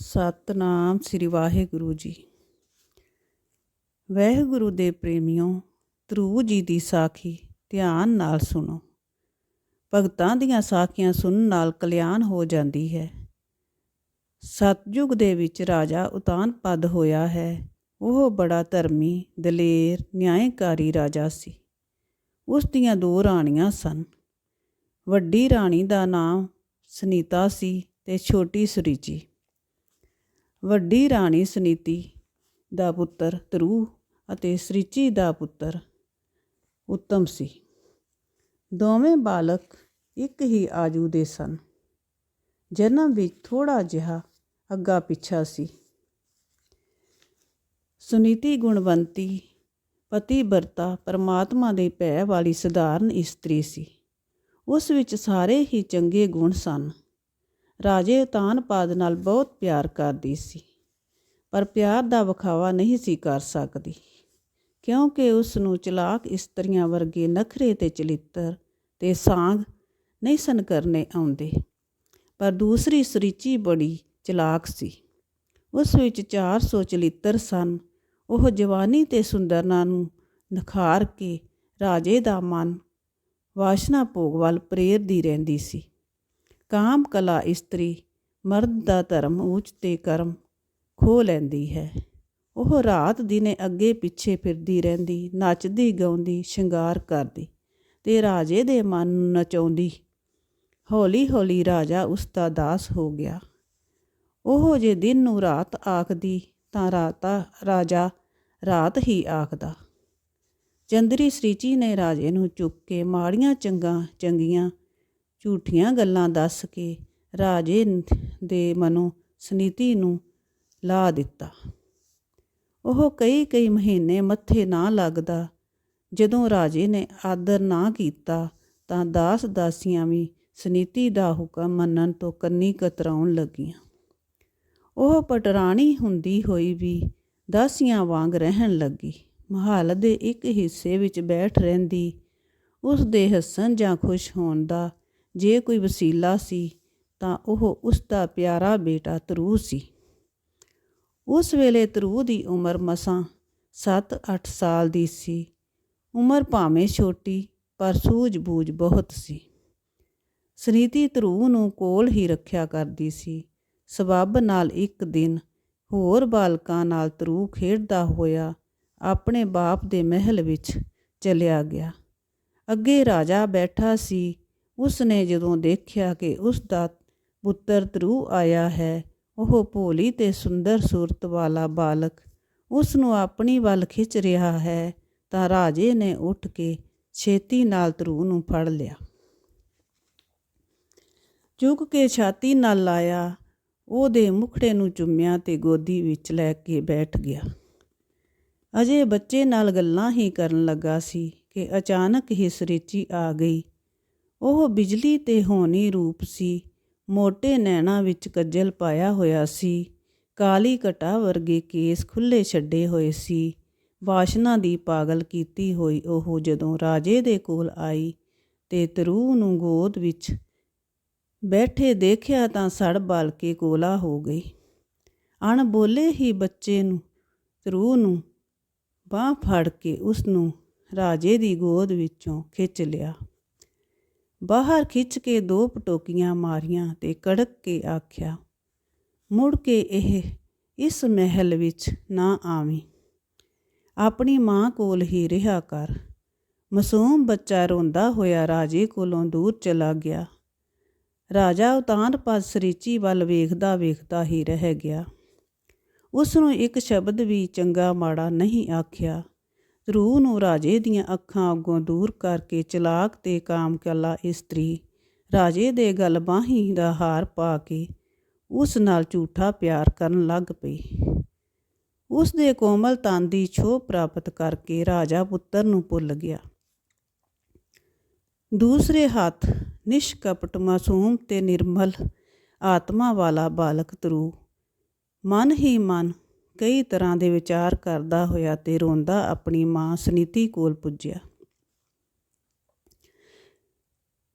ਸਤਨਾਮ ਸ੍ਰੀ ਵਾਹਿਗੁਰੂ ਜੀ। ਵਾਹਿਗੁਰੂ ਦੇ ਪ੍ਰੇਮਿਓ ਧਰੂ ਜੀ ਦੀ ਸਾਖੀ ਧਿਆਨ ਨਾਲ ਸੁਣੋ। ਭਗਤਾਂ ਦੀਆਂ ਸਾਖੀਆਂ ਸੁਣਨ ਨਾਲ ਕਲਿਆਣ ਹੋ ਜਾਂਦੀ ਹੈ। ਸਤਜੁਗ ਦੇ ਵਿੱਚ ਰਾਜਾ ਉਤਾਨ ਪਦ ਹੋਇਆ ਹੈ। ਉਹ ਬੜਾ ਧਰਮੀ, ਦਲੇਰ ਨਿਆਂਕਾਰੀ ਰਾਜਾ ਸੀ। ਉਸ ਦੀਆਂ ਦੋ ਰਾਣੀਆਂ ਸਨ। ਵੱਡੀ ਰਾਣੀ ਦਾ ਨਾਮ ਸੁਨੀਤਾ ਸੀ ਤੇ ਛੋਟੀ ਸੁਰੀਚੀ ਵੱਡੀ ਰਾਣੀ ਸੁਨੀਤੀ ਦਾ ਪੁੱਤਰ ਧਰੂ ਅਤੇ ਸ੍ਰਿਚੀ ਦਾ ਪੁੱਤਰ ਉੱਤਮ ਸੀ। ਦੋਵੇਂ ਬਾਲਕ ਇੱਕ ਹੀ ਆਜੂ ਦੇ ਸਨ। ਜਨਮ ਵਿੱਚ ਥੋੜਾ ਜਿਹਾ ਅੱਗਾ ਪਿੱਛਾ ਸੀ। ਸੁਨੀਤੀ ਗੁਣਵੰਤੀ ਪਤੀ ਵਰਤਾ ਪਰਮਾਤਮਾ ਦੇ ਭੈ ਵਾਲੀ ਸਧਾਰਨ ਇਸਤਰੀ ਸੀ। ਉਸ ਵਿੱਚ ਸਾਰੇ ਹੀ ਚੰਗੇ ਗੁਣ ਸਨ। ਰਾਜੇ ਉਤਾਨਪਾਦ ਨਾਲ ਬਹੁਤ ਪਿਆਰ ਕਰਦੀ ਸੀ, ਪਰ ਪਿਆਰ ਦਾ ਵਿਖਾਵਾ ਨਹੀਂ ਸੀ ਕਰ ਸਕਦੀ, ਕਿਉਂਕਿ ਉਸ ਨੂੰ ਚਲਾਕ ਇਸਤਰੀਆਂ ਵਰਗੇ ਨਖਰੇ ਤੇ ਚਲਿੱਤਰ ਤੇ ਸਾਂਗ ਨਹੀਂ ਸਨ ਕਰਨੇ ਆਉਂਦੇ, ਪਰ ਦੂਸਰੀ ਸਰੀਚੀ ਬੜੀ ਚਲਾਕ ਸੀ। ਉਸ ਵਿੱਚ 400 ਚਲਿੱਤਰ ਸਨ, ਉਹ ਜਵਾਨੀ ਤੇ ਸੁੰਦਰਨਾ ਨੂੰ ਨਖਾਰ ਕੇ ਰਾਜੇ ਦਾ ਮਨ ਵਾਸ਼ਨਾ ਭੋਗ ਵੱਲ ਪ੍ਰੇਰਦੀ ਰਹਿੰਦੀ ਸੀ। ਕਾਮ ਕਲਾ ਇਸਤਰੀ, ਮਰਦ ਦਾ ਧਰਮ ਉੱਚ ਤੇ ਕਰਮ ਖੋ ਲੈਂਦੀ ਹੈ। ਉਹ ਰਾਤ ਦਿਨੇ ਅੱਗੇ ਪਿੱਛੇ ਫਿਰਦੀ ਰਹਿੰਦੀ, ਨੱਚਦੀ, ਗਾਉਂਦੀ, ਸ਼ਿੰਗਾਰ ਕਰਦੀ ਤੇ ਰਾਜੇ ਦੇ ਮਨ ਨੂੰ ਨਚਾਉਂਦੀ। ਹੌਲੀ ਹੌਲੀ ਰਾਜਾ ਉਸ ਦਾ ਦਾਸ ਹੋ ਗਿਆ। ਉਹ ਜੇ ਦਿਨ ਨੂੰ ਰਾਤ ਆਖਦੀ ਤਾਂ ਰਾਤਾ, ਰਾਜਾ ਰਾਤ ਹੀ ਆਖਦਾ। ਚੰਦਰੀ ਸ੍ਰੀਚੀ ਨੇ ਰਾਜੇ ਨੂੰ ਚੁੱਕ ਕੇ ਮਾੜੀਆਂ ਚੰਗਾ, ਚੰਗੀਆਂ ਝੂਠੀਆਂ ਗੱਲਾਂ ਦੱਸ ਕੇ ਰਾਜੇ ਦੇ ਮਨੋਂ ਸੁਨੀਤੀ ਨੂੰ ਲਾ ਦਿੱਤਾ। ਉਹ ਕਈ ਕਈ ਮਹੀਨੇ ਮੱਥੇ ਨਾ ਲੱਗਦਾ। ਜਦੋਂ ਰਾਜੇ ਨੇ ਆਦਰ ਨਾ ਕੀਤਾ, ਤਾਂ ਦਾਸ ਦਾਸੀਆਂ ਵੀ ਸੁਨੀਤੀ ਦਾ ਹੁਕਮ ਮੰਨਣ ਤੋਂ ਕੰਨੀ ਕਤਰਾਉਣ ਲੱਗੀਆਂ। ਉਹ ਪਟਰਾਣੀ ਹੁੰਦੀ ਹੋਈ ਵੀ ਦਾਸੀਆਂ ਵਾਂਗ ਰਹਿਣ ਲੱਗੀ। ਮਹੱਲ ਦੇ ਇੱਕ ਹਿੱਸੇ ਵਿੱਚ ਬੈਠ ਰਹਿੰਦੀ, ਉਸ ਦੇ ਹੱਸਣ ਜਾਂ ਖੁਸ਼ ਹੋਣ ਦਾ ਜੇ ਕੋਈ ਵਸੀਲਾ ਸੀ ਤਾਂ ਉਹ ਉਸ ਦਾ ਪਿਆਰਾ ਬੇਟਾ ਤਰੂ ਸੀ। ਉਸ ਵੇਲੇ ਤਰੂ ਦੀ ਉਮਰ ਮਸਾਂ 7-8 ਸਾਲ ਦੀ ਸੀ। ਉਮਰ ਭਾਵੇਂ ਛੋਟੀ ਪਰ ਸੂਝ-ਬੂਝ ਬਹੁਤ ਸੀ। ਸ੍ਰੀਤੀ ਤਰੂ ਨੂੰ ਕੋਲ ਹੀ ਰੱਖਿਆ ਕਰਦੀ ਸੀ। ਸਬੱਬ ਨਾਲ ਇੱਕ ਦਿਨ ਹੋਰ ਬਾਲਕਾਂ ਨਾਲ ਤਰੂ ਖੇਡਦਾ ਹੋਇਆ ਆਪਣੇ ਬਾਪ ਦੇ ਮਹਿਲ ਵਿੱਚ ਚਲਿਆ ਗਿਆ। ਅੱਗੇ ਰਾਜਾ ਬੈਠਾ ਸੀ ਉਸ ਨੇ ਜਦੋਂ ਦੇਖਿਆ ਕਿ ਉਸ ਦਾ ਪੁੱਤਰ ਧਰੂ ਆਇਆ ਹੈ, ਉਹ ਭੋਲੀ ਤੇ ਸੁੰਦਰ ਸੂਰਤ ਵਾਲਾ ਬਾਲਕ ਉਸ ਨੂੰ ਆਪਣੀ ਵੱਲ ਖਿੱਚ ਰਿਹਾ ਹੈ, ਤਾਂ ਰਾਜੇ ਨੇ ਉੱਠ ਕੇ ਛੇਤੀ ਨਾਲ ਧਰੂ ਨੂੰ ਫੜ ਲਿਆ। ਚੁੱਕ ਕੇ ਛਾਤੀ ਨਾਲ ਲਾਇਆ, ਉਹਦੇ ਮੁਖੜੇ ਨੂੰ ਚੁੰਮਿਆ ਤੇ ਗੋਦੀ ਵਿੱਚ ਲੈ ਕੇ ਬੈਠ ਗਿਆ। ਅਜੇ ਬੱਚੇ ਨਾਲ ਗੱਲਾਂ ਹੀ ਕਰਨ ਲੱਗਾ ਸੀ ਕਿ ਅਚਾਨਕ ਹੀ ਸਰੀਚੀ ਆ ਗਈ। ਉਹ ਬਿਜਲੀ ਤੇ ਹੋਣੀ ਰੂਪ ਸੀ। ਮੋٹے ਨੈਣਾ ਵਿੱਚ ਕੱਜਲ ਪਾਇਆ ਹੋਇਆ ਸੀ। ਕਾਲੀ ਘਟਾ ਵਰਗੇ ਕੇਸ ਖੁੱਲੇ ਛੱਡੇ ਹੋਏ ਸੀ। ਵਾਸ਼ਨਾ ਦੀ ਪਾਗਲ ਕੀਤੀ ਹੋਈ ਉਹ ਜਦੋਂ ਰਾਜੇ ਦੇ ਕੋਲ ਆਈ ਤੇ ਤਰੂ ਨੂੰ ਗੋਦ ਵਿੱਚ ਬੈਠੇ ਦੇਖਿਆ ਤਾਂ ਸੜ ਬਲ ਕੇ ਕੋਲਾ ਹੋ ਗਈ। ਅਣ ਬੋਲੇ ਹੀ ਬੱਚੇ ਨੂੰ ਤਰੂ ਨੂੰ ਬਾਹ ਫੜ ਕੇ ਉਸ ਨੂੰ ਰਾਜੇ ਦੀ ਗੋਦ ਵਿੱਚੋਂ ਖਿੱਚ ਲਿਆ। ਬਾਹਰ ਖਿੱਚ ਕੇ ਦੋ ਪਟੋਕੀਆਂ ਮਾਰੀਆਂ ਤੇ ਕੜਕ ਕੇ ਆਖਿਆ, ਮੁੜ ਕੇ ਇਹ ਇਸ ਮਹਿਲ ਵਿੱਚ ਨਾ ਆਵੀਂ। ਆਪਣੀ ਮਾਂ ਕੋਲ ਹੀ ਰਿਹਾ ਕਰ। ਮਾਸੂਮ ਬੱਚਾ ਰੋਂਦਾ ਹੋਇਆ ਰਾਜੇ ਕੋਲੋਂ ਦੂਰ ਚਲਾ ਗਿਆ। ਰਾਜਾ ਉਤਾਨ ਪਦ ਸਰੀਚੀ ਵੱਲ ਵੇਖਦਾ ਵੇਖਦਾ ਹੀ ਰਹਿ ਗਿਆ। ਉਸ ਨੂੰ ਇੱਕ ਸ਼ਬਦ ਵੀ ਚੰਗਾ ਮਾੜਾ ਨਹੀਂ ਆਖਿਆ। ਰੂਹ ਨੂੰ ਰਾਜੇ ਦੀਆਂ ਅੱਖਾਂ ਅੱਗੋਂ ਦੂਰ ਕਰਕੇ ਚਲਾਕ ਤੇ ਕਾਮ ਕਲਾ ਇਸਤਰੀ ਰਾਜੇ ਦੇ ਗਲ ਬਾਹੀ ਦਾ ਹਾਰ ਪਾ ਕੇ ਉਸ ਨਾਲ ਝੂਠਾ ਪਿਆਰ ਕਰਨ ਲੱਗ ਪਈ। ਉਸ ਦੇ ਕੋਮਲ ਤਨ ਦੀ ਛੋਹ ਪ੍ਰਾਪਤ ਕਰਕੇ ਰਾਜਾ ਪੁੱਤਰ ਨੂੰ ਭੁੱਲ ਗਿਆ। ਦੂਸਰੇ ਹੱਥ ਨਿਸ਼ਕਪਟ ਮਾਸੂਮ ਤੇ ਨਿਰਮਲ ਆਤਮਾ ਵਾਲਾ ਬਾਲਕ ਤਰੂ ਮਨ ਹੀ ਮਨ ਕਈ ਤਰ੍ਹਾਂ ਦੇ ਵਿਚਾਰ ਕਰਦਾ ਹੋਇਆ ਤੇ ਰੋਂਦਾ ਆਪਣੀ ਮਾਂ ਸੁਨੀਤੀ ਕੋਲ ਪੁੱਜਿਆ।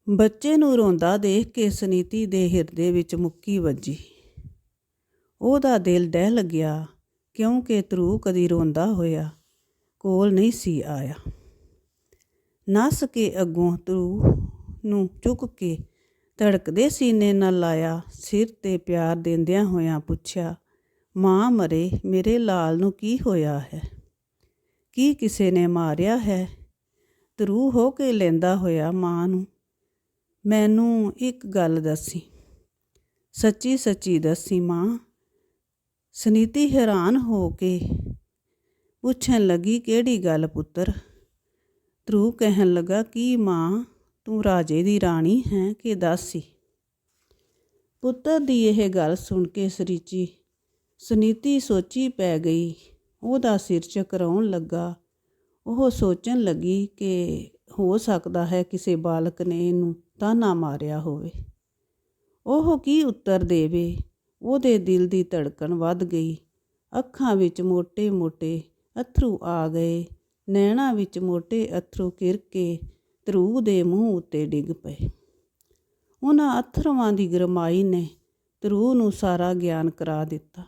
ਬੱਚੇ ਨੂੰ ਰੋਂਦਾ ਦੇਖ ਕੇ ਸੁਨੀਤੀ ਦੇ ਹਿਰਦੇ ਵਿੱਚ ਮੁੱਕੀ ਵੱਜੀ। ਉਹਦਾ ਦਿਲ ਡਹਿ ਲੱਗਿਆ, ਕਿਉਂਕਿ ਧਰੂ ਕਦੀ ਰੋਂਦਾ ਹੋਇਆ ਕੋਲ ਨਹੀਂ ਸੀ ਆਇਆ। ਨੱਸ ਕੇ ਅੱਗੋਂ ਧਰੂ ਨੂੰ ਚੁੱਕ ਕੇ ਧੜਕਦੇ ਸੀਨੇ ਨਾਲ ਲਾਇਆ, ਸਿਰ ਤੇ ਪਿਆਰ ਦਿੰਦਿਆਂ ਹੋਇਆਂ ਪੁੱਛਿਆ ਮਾਂ ਮਰੇ, ਮੇਰੇ ਲਾਲ ਨੂੰ ਕੀ ਹੋਇਆ ਹੈ? ਕੀ ਕਿਸੇ ਨੇ ਮਾਰਿਆ ਹੈ? ਧਰੂ ਹੋ ਕੇ ਲੈਂਦਾ ਹੋਇਆ ਮਾਂ ਨੂੰ। ਮੈਨੂੰ ਇੱਕ ਗੱਲ ਦੱਸੀ। ਸੱਚੀ ਸੱਚੀ ਦੱਸੀ ਮਾਂ। ਸੁਨੀਤੀ ਹੈਰਾਨ ਹੋ ਕੇ ਪੁੱਛਣ ਲੱਗੀ, ਕਿਹੜੀ ਗੱਲ ਪੁੱਤਰ? ਧਰੂ ਕਹਿਣ ਲੱਗਾ, ਕੀ ਮਾਂ, ਤੂੰ ਰਾਜੇ ਦੀ ਰਾਣੀ ਹੈ ਕਿ ਦਾਸੀ? ਪੁੱਤਰ ਦੀ ਇਹ ਗੱਲ ਸੁਣ ਕੇ ਸਰੀਚੀ ਸੁਨੀਤੀ ਸੋਚੀ ਪੈ ਗਈ। ਉਹਦਾ ਸਿਰ ਚਕਰਾਉਣ ਲੱਗਾ। ਉਹ ਸੋਚਣ ਲੱਗੀ ਕਿ ਹੋ ਸਕਦਾ ਹੈ ਕਿਸੇ ਬਾਲਕ ਨੇ ਇਹਨੂੰ ਤਾਨਾ ਮਾਰਿਆ ਹੋਵੇ। ਉਹ ਕੀ ਉੱਤਰ ਦੇਵੇ? ਉਹਦੇ ਦਿਲ ਦੀ ਧੜਕਣ ਵੱਧ ਗਈ। ਅੱਖਾਂ ਵਿੱਚ ਮੋٹے-ਮੋٹے ਅਥਰੂ ਆ ਗਏ। ਨੈਣਾਂ ਵਿੱਚ ਮੋٹے ਅਥਰੂ ਕਿਰਕੇ ਤਰੂ ਦੇ ਮੂੰਹ ਉੱਤੇ ਡਿੱਗ ਪਏ। ਉਹਨਾਂ ਅਥਰਵਾਂ ਦੀ ਗਰਮਾਈ ਨੇ ਧਰੂ ਨੂੰ ਸਾਰਾ ਗਿਆਨ ਕਰਾ ਦਿੱਤਾ।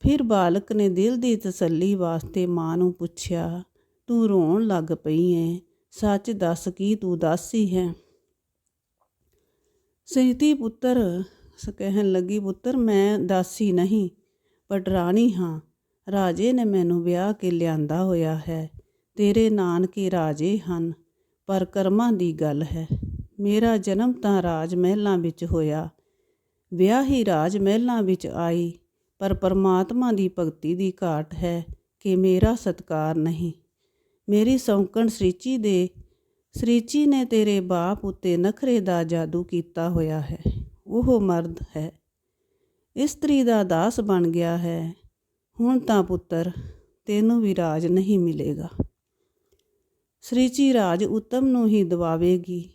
ਫਿਰ ਬਾਲਕ ਨੇ ਦਿਲ ਦੀ ਤਸੱਲੀ ਵਾਸਤੇ ਮਾਂ ਨੂੰ ਪੁੱਛਿਆ, ਤੂੰ ਰੋਣ ਲੱਗ ਪਈ ਐ ਸੱਚ ਦੱਸ ਕੀ ਤੂੰ ਦਾਸੀ ਹੈ? ਸ੍ਰੀਤੀ ਪੁੱਤਰ ਕਹਿਣ ਲੱਗੀ, ਪੁੱਤਰ, ਮੈਂ ਦਾਸੀ ਨਹੀਂ ਪਟਰਾਣੀ ਹਾਂ। ਰਾਜੇ ਨੇ ਮੈਨੂੰ ਵਿਆਹ ਕੇ ਲਿਆਂਦਾ ਹੋਇਆ ਹੈ। ਤੇਰੇ ਨਾਨਕੇ ਰਾਜੇ ਹਨ, ਪਰ ਕਰਮਾਂ ਦੀ ਗੱਲ ਹੈ। ਮੇਰਾ ਜਨਮ ਤਾਂ ਰਾਜ ਮਹਿਲਾਂ ਵਿੱਚ ਹੋਇਆ। ਵਿਆਹ ਹੀ ਰਾਜ ਮਹਿਲਾਂ ਵਿੱਚ ਆਈ। ਪਰ ਪਰਮਾਤਮਾ ਦੀ ਭਗਤੀ ਦੀ ਘਾਟ ਹੈ ਕਿ ਮੇਰਾ ਸਤਕਾਰ ਨਹੀਂ। ਮੇਰੀ ਸੌਂਕਣ ਸ੍ਰੀਚੀ ਦੇ, ਸ੍ਰੀਚੀ ਨੇ ਤੇਰੇ ਬਾਪ ਉਤੇ ਨਖਰੇ ਦਾ ਜਾਦੂ ਕੀਤਾ ਹੋਇਆ ਹੈ। ਉਹ ਮਰਦ ਹੈ। ਇਸਤਰੀ ਦਾ ਦਾਸ ਬਣ ਗਿਆ ਹੈ। ਹੁਣ ਤਾਂ ਪੁੱਤਰ, ਤੈਨੂੰ ਵੀ ਰਾਜ ਨਹੀਂ ਮਿਲੇਗਾ। ਸ੍ਰੀਚੀ ਰਾਜ ਉਤਮ ਨੂੰ ਹੀ ਦਵਾਵੇਗੀ।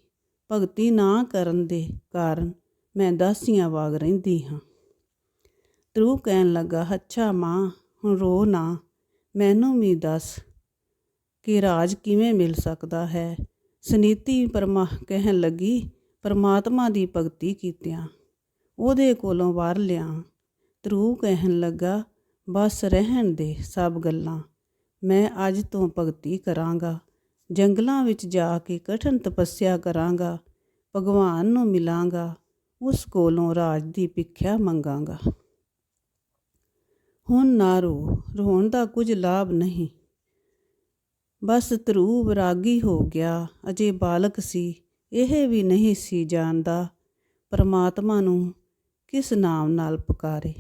ਭਗਤੀ ਨਾ ਕਰਨ ਦੇ ਕਾਰਨ ਮੈਂ ਦਾਸੀਆਂ ਵਾਗ ਰਹਿੰਦੀ ਹਾਂ। ਧਰੂ ਕਹਿਣ ਲੱਗਾ, ਅੱਛਾ ਮਾਂ, ਹੁਣ ਰੋ ਨਾ। ਮੈਨੂੰ ਵੀ ਦੱਸ ਕਿ ਰਾਜ ਕਿਵੇਂ ਮਿਲ ਸਕਦਾ ਹੈ? ਸੁਨੀਤੀ ਪਰਮਾ ਕਹਿਣ ਲੱਗੀ, ਪਰਮਾਤਮਾ ਦੀ ਭਗਤੀ ਕੀਤਿਆਂ, ਉਹਦੇ ਕੋਲੋਂ ਵਾਰ ਲਿਆਂ। ਧਰੂ ਕਹਿਣ ਲੱਗਾ, ਬਸ ਰਹਿਣ ਦੇ ਸਭ ਗੱਲਾਂ। ਮੈਂ ਅੱਜ ਤੋਂ ਭਗਤੀ ਕਰਾਂਗਾ। ਜੰਗਲਾਂ ਵਿੱਚ ਜਾ ਕੇ ਕਠਨ ਤਪੱਸਿਆ ਕਰਾਂਗਾ। ਭਗਵਾਨ ਨੂੰ ਮਿਲਾਂਗਾ। ਉਸ ਕੋਲੋਂ ਰਾਜ ਦੀ ਭਿੱਖਿਆ ਮੰਗਾਂਗਾ। ਹੁਣ ਨਾ ਰੋ, ਰੋਣ ਦਾ ਕੁਝ ਲਾਭ ਨਹੀਂ। ਬਸ ਧਰੂ ਵਿਰਾਗੀ ਹੋ ਗਿਆ, ਅਜੇ ਬਾਲਕ ਸੀ, ਇਹ ਵੀ ਨਹੀਂ ਸੀ ਜਾਣਦਾ ਪਰਮਾਤਮਾ ਨੂੰ ਕਿਸ ਨਾਮ ਨਾਲ ਪੁਕਾਰੇ,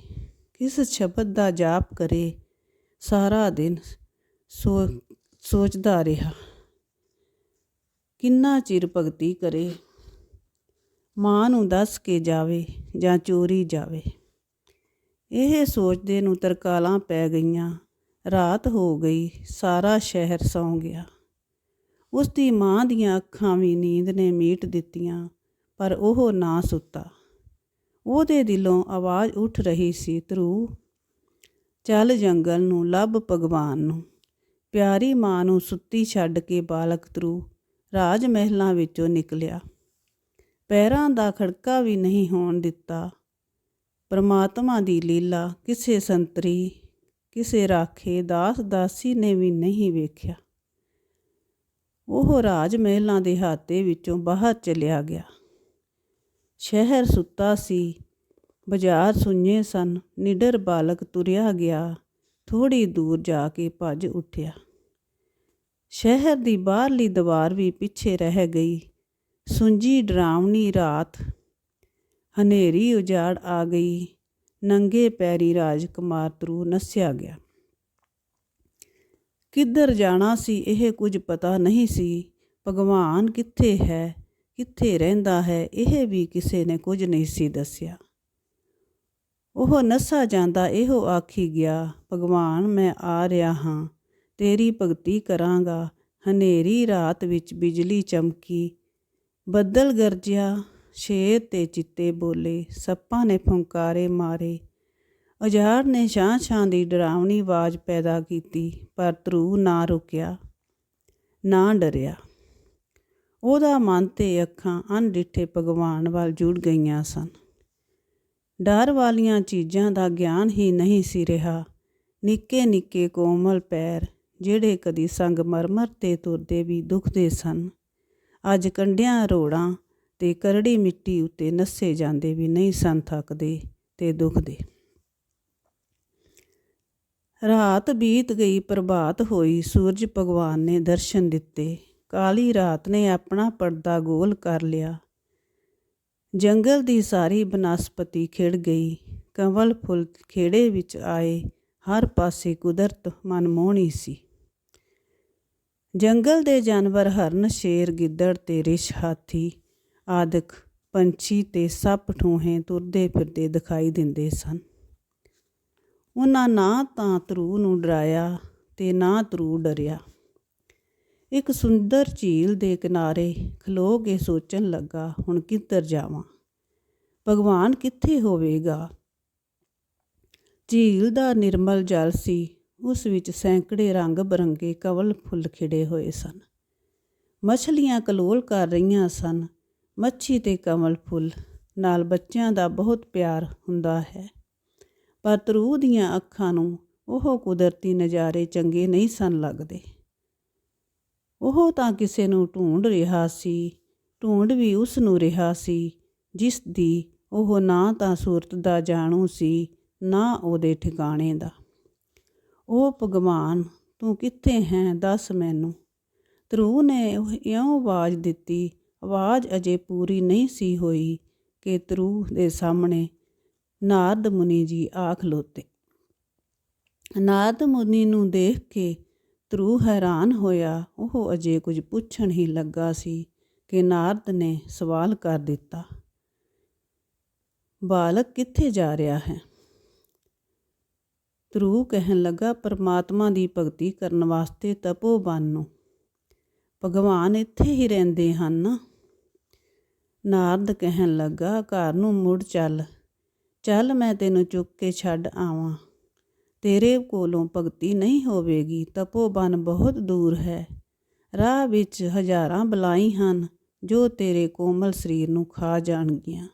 ਕਿਸ ਸ਼ਬਦ ਦਾ ਜਾਪ ਕਰੇ, ਸਾਰਾ ਦਿਨ ਸੋ, ਸੋਚਦਾ ਰਿਹਾ। ਕਿੰਨਾ ਚਿਰ ਭਗਤੀ ਕਰੇ, ਮਾਂ ਨੂੰ ਦੱਸ ਕੇ ਜਾਵੇ ਜਾਂ ਚੋਰੀ ਜਾਵੇ। ਇਹ ਸੋਚਦੇ ਨੂੰ ਤਰਕਾਲਾਂ ਪੈ ਗਈਆਂ। ਰਾਤ ਹੋ ਗਈ, ਸਾਰਾ ਸ਼ਹਿਰ ਸੌਂ ਗਿਆ। ਉਸ ਦੀ ਮਾਂ ਦੀਆਂ ਅੱਖਾਂ ਵੀ ਨੀਂਦ ਨੇ ਮੀਟ ਦਿੱਤੀਆਂ, ਪਰ ਉਹ ਨਾ ਸੁੱਤਾ। ਉਹਦੇ ਦਿਲੋਂ ਆਵਾਜ਼ ਉੱਠ ਰਹੀ ਸੀ, ਧਰੂ, ਚੱਲ ਜੰਗਲ ਨੂੰ ਲੱਭ ਭਗਵਾਨ ਨੂੰ। ਪਿਆਰੀ ਮਾਂ ਨੂੰ ਸੁੱਤੀ ਛੱਡ ਕੇ ਬਾਲਕ ਧਰੂ ਰਾਜ ਮਹਿਲਾਂ ਵਿੱਚੋਂ ਨਿਕਲਿਆ। ਪੈਰਾਂ ਦਾ ਖੜਕਾ ਵੀ ਨਹੀਂ ਹੋਣ ਦਿੱਤਾ। ਪਰਮਾਤਮਾ ਦੀ ਲੀਲਾ ਕਿਸੇ ਸੰਤਰੀ, ਕਿਸੇ ਰਾਖੇ ਦਾਸ ਦਾਸੀ ਨੇ ਵੀ ਨਹੀਂ ਵੇਖਿਆ। ਉਹ ਰਾਜ ਮਹਿਲਾਂ ਦੇ ਹਾਤੇ ਵਿੱਚੋਂ ਬਾਹਰ ਚਲਿਆ ਗਿਆ। ਸ਼ਹਿਰ ਸੁੱਤਾ ਸੀ, ਬਾਜ਼ਾਰ ਸੁੰਨੇ ਸਨ, ਨਿਡਰ ਬਾਲਕ ਤੁਰਿਆ ਗਿਆ ਥੋੜੀ ਦੂਰ ਜਾ ਕੇ ਭੱਜ ਉੱਠਿਆ। ਸ਼ਹਿਰ ਦੀ ਬਾਹਰਲੀ ਦੀਵਾਰ ਵੀ ਪਿੱਛੇ ਰਹਿ ਗਈ। ਸੁੰਜੀ ਡਰਾਵਣੀ ਰਾਤ ਹਨੇਰੀ ਉਜਾੜ ਆ ਗਈ। ਨੰਗੇ ਪੈਰੀ ਰਾਜਕੁਮਾਰ ਤਰੂ ਨਸਿਆ ਗਿਆ। ਕਿੱਧਰ ਜਾਣਾ ਸੀ ਇਹ ਕੁਝ ਪਤਾ ਨਹੀਂ ਸੀ। ਭਗਵਾਨ ਕਿੱਥੇ ਹੈ? ਕਿੱਥੇ ਰਹਿੰਦਾ ਹੈ? ਇਹ ਵੀ ਕਿਸੇ ਨੇ ਕੁਝ ਨਹੀਂ ਸੀ ਦੱਸਿਆ। ਉਹ ਨਸਾ ਜਾਂਦਾ ਇਹੋ ਆਖੀ ਗਿਆ, ਭਗਵਾਨ, ਮੈਂ ਆ ਰਿਹਾ ਹਾਂ। ਤੇਰੀ ਭਗਤੀ ਕਰਾਂਗਾ। ਹਨੇਰੀ ਰਾਤ ਵਿੱਚ ਬਿਜਲੀ ਚਮਕੀ। ਬੱਦਲ ਗਰਜਿਆ। ਸ਼ੇਰ ਤੇ ਚਿੱਤੇ ਬੋਲੇ, ਸੱਪਾਂ ਨੇ ਫੁੰਕਾਰੇ ਮਾਰੇ। ਉਜਾੜ ਨੇ ਛਾਂ ਛਾਂ ਦੀ ਡਰਾਵਣੀ ਆਵਾਜ਼ ਪੈਦਾ ਕੀਤੀ, ਪਰ ਧਰੂ ਨਾ ਰੁਕਿਆ, ਨਾ ਡਰਿਆ। ਉਹਦਾ ਮਨ ਤੇ ਅੱਖਾਂ ਅਣਡਿੱਠੇ ਭਗਵਾਨ ਵੱਲ ਜੁੜ ਗਈਆਂ ਸਨ। ਡਰ ਵਾਲੀਆਂ ਚੀਜ਼ਾਂ ਦਾ ਗਿਆਨ ਹੀ ਨਹੀਂ ਸੀ ਰਿਹਾ। ਨਿੱਕੇ ਨਿੱਕੇ ਕੋਮਲ ਪੈਰ, ਜਿਹੜੇ ਕਦੀ ਸੰਗਮਰਮਰ ਤੇ ਤੁਰਦੇ ਵੀ ਦੁਖਦੇ ਸਨ। ਅੱਜ ਕੰਡਿਆਂ ਰੋੜਾਂ ਤੇ ਕਰੜੀ ਮਿੱਟੀ ਉੱਤੇ ਨੱਸੇ ਜਾਂਦੇ ਵੀ ਨਹੀਂ ਸਨ ਥੱਕਦੇ ਤੇ ਦੁਖਦੇ। ਰਾਤ ਬੀਤ ਗਈ, ਪ੍ਰਭਾਤ ਹੋਈ। ਸੂਰਜ ਭਗਵਾਨ ਨੇ ਦਰਸ਼ਨ ਦਿੱਤੇ। ਕਾਲੀ ਰਾਤ ਨੇ ਆਪਣਾ ਪਰਦਾ ਗੋਲ ਕਰ ਲਿਆ। ਜੰਗਲ ਦੀ ਸਾਰੀ ਬਨਸਪਤੀ ਖਿੜ ਗਈ। ਕੰਵਲ ਫੁੱਲ ਖੇੜੇ ਵਿੱਚ ਆਏ। ਹਰ ਪਾਸੇ ਕੁਦਰਤ ਮਨਮੋਹਣੀ ਸੀ। ਜੰਗਲ ਦੇ ਜਾਨਵਰ ਹਰਨ, ਸ਼ੇਰ, ਗਿੱਦੜ ਤੇ ਰਿਛ ਹਾਥੀ ਆਦਿਕ ਪੰਛੀ ਤੇ ਸੱਪ ਠੂਹੇ ਤੁਰਦੇ ਫਿਰਦੇ ਦਿਖਾਈ ਦਿੰਦੇ ਸਨ। ਉਹਨਾਂ ਨਾ ਤਾਂ ਤਰੂ ਨੂੰ ਡਰਾਇਆ ਤੇ ਨਾ ਤਰੂ ਡਰਿਆ। ਇੱਕ ਸੁੰਦਰ ਝੀਲ ਦੇ ਕਿਨਾਰੇ ਖਲੋ ਕੇ ਸੋਚਣ ਲੱਗਾ, ਹੁਣ ਕਿੱਧਰ ਜਾਵਾਂ? ਭਗਵਾਨ ਕਿੱਥੇ ਹੋਵੇਗਾ? ਝੀਲ ਦਾ ਨਿਰਮਲ ਜਲ ਸੀ। ਉਸ ਵਿੱਚ ਸੈਂਕੜੇ ਰੰਗ ਬਰੰਗੇ ਕਵਲ ਫੁੱਲ ਖਿੜੇ ਹੋਏ ਸਨ। ਮਛਲੀਆਂ ਕਲੋਲ ਕਰ ਰਹੀਆਂ ਸਨ। ਮੱਛੀ ਤੇ ਕਮਲ ਫੁੱਲ ਨਾਲ ਬੱਚਿਆਂ ਦਾ ਬਹੁਤ ਪਿਆਰ ਹੁੰਦਾ ਹੈ। ਪਰ ਤਰੂ ਦੀਆਂ ਅੱਖਾਂ ਨੂੰ ਉਹ ਕੁਦਰਤੀ ਨਜ਼ਾਰੇ ਚੰਗੇ ਨਹੀਂ ਸਨ ਲੱਗਦੇ। ਉਹ ਤਾਂ ਕਿਸੇ ਨੂੰ ਢੂੰਡ ਰਿਹਾ ਸੀ ਢੂੰਡ ਵੀ ਉਸ ਨੂੰ ਰਿਹਾ ਸੀ, ਜਿਸ ਦੀ ਉਹ ਨਾ ਤਾਂ ਸੂਰਤ ਦਾ ਜਾਣੂ ਸੀ, ਨਾ ਉਹਦੇ ਠਿਕਾਣੇ ਦਾ। ਉਹ ਭਗਵਾਨ, ਤੂੰ ਕਿੱਥੇ ਹੈ? ਦੱਸ ਮੈਨੂੰ। ਤਰੂ ਨੇ ਇਉਂ ਆਵਾਜ਼ ਦਿੱਤੀ ਆਵਾਜ਼ ਅਜੇ ਪੂਰੀ ਨਹੀਂ ਸੀ ਹੋਈ ਕਿ ਤਰੂ ਦੇ ਸਾਹਮਣੇ ਨਾਰਦ ਮੁਨੀ ਜੀ ਆ ਖਲੋਤੇ ਨਾਰਦ ਮੁਨੀ ਨੂੰ ਦੇਖ ਕੇ ਤਰੂ ਹੈਰਾਨ ਹੋਇਆ। ਉਹ ਅਜੇ ਕੁਝ ਪੁੱਛਣ ਹੀ ਲੱਗਾ ਸੀ ਕਿ ਨਾਰਦ ਨੇ ਸਵਾਲ ਕਰ ਦਿੱਤਾ, ਬਾਲਕ ਕਿੱਥੇ ਜਾ ਰਿਹਾ ਹੈ? ਤਰੂ ਕਹਿਣ ਲੱਗਾ, ਪਰਮਾਤਮਾ ਦੀ ਭਗਤੀ ਕਰਨ ਵਾਸਤੇ ਤਪੋਬਨ ਨੂੰ ਭਗਵਾਨ ਇੱਥੇ ਹੀ ਰਹਿੰਦੇ ਹਨ। ਨਾਰਦ ਕਹਿਣ ਲੱਗਾ, ਘਰ ਨੂੰ ਮੁੜ ਚੱਲ। ਚੱਲ ਮੈਂ ਤੈਨੂੰ ਚੁੱਕ ਕੇ ਛੱਡ ਆਵਾਂ। ਤੇਰੇ ਕੋਲੋਂ ਭਗਤੀ ਨਹੀਂ ਹੋਵੇਗੀ ਤਪੋਬਨ ਬਹੁਤ ਦੂਰ ਹੈ। ਰਾਹ ਵਿੱਚ ਹਜ਼ਾਰਾਂ ਬਲਾਈ ਹਨ, ਜੋ ਤੇਰੇ ਕੋਮਲ ਸਰੀਰ ਨੂੰ ਖਾ ਜਾਣਗੀਆਂ।